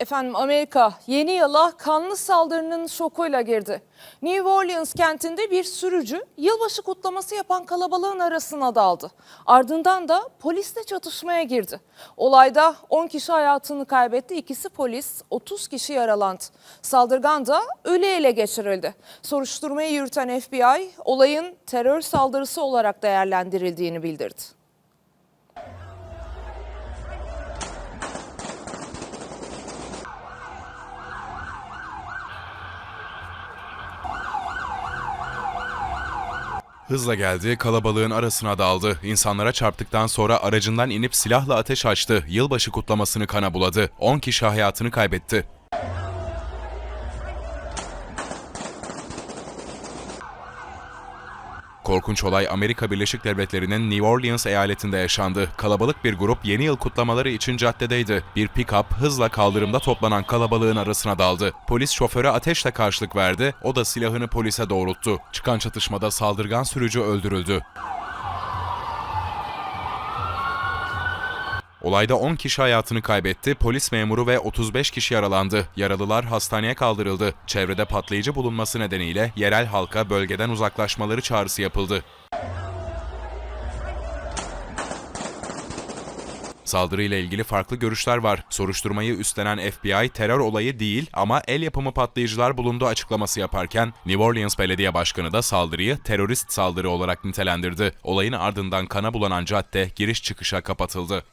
Efendim Amerika yeni yıla kanlı saldırının şokuyla girdi. New Orleans kentinde bir sürücü yılbaşı kutlaması yapan kalabalığın arasına daldı. Ardından da polisle çatışmaya girdi. Olayda 10 kişi hayatını kaybetti, ikisi polis, 30 kişi yaralandı. Saldırgan da ölü ele geçirildi. Soruşturmayı yürüten FBI olayın terör saldırısı olarak değerlendirildiğini bildirdi. Hızla geldi, kalabalığın arasına daldı. İnsanlara çarptıktan sonra aracından inip silahla ateş açtı. Yılbaşı kutlamasını kana buladı. 10 kişi hayatını kaybetti. Korkunç olay Amerika Birleşik Devletleri'nin New Orleans eyaletinde yaşandı. Kalabalık bir grup yeni yıl kutlamaları için caddedeydi. Bir pick-up hızla kaldırımda toplanan kalabalığın arasına daldı. Polis şoföre ateşle karşılık verdi, o da silahını polise doğrulttu. Çıkan çatışmada saldırgan sürücü öldürüldü. Olayda 10 kişi hayatını kaybetti, polis memuru ve 35 kişi yaralandı. Yaralılar hastaneye kaldırıldı. Çevrede patlayıcı bulunması nedeniyle yerel halka bölgeden uzaklaşmaları çağrısı yapıldı. Saldırıyla ilgili farklı görüşler var. Soruşturmayı üstlenen FBI terör olayı değil ama el yapımı patlayıcılar bulundu açıklaması yaparken New Orleans Belediye Başkanı da saldırıyı terörist saldırı olarak nitelendirdi. Olayın ardından kana bulanan cadde giriş çıkışa kapatıldı.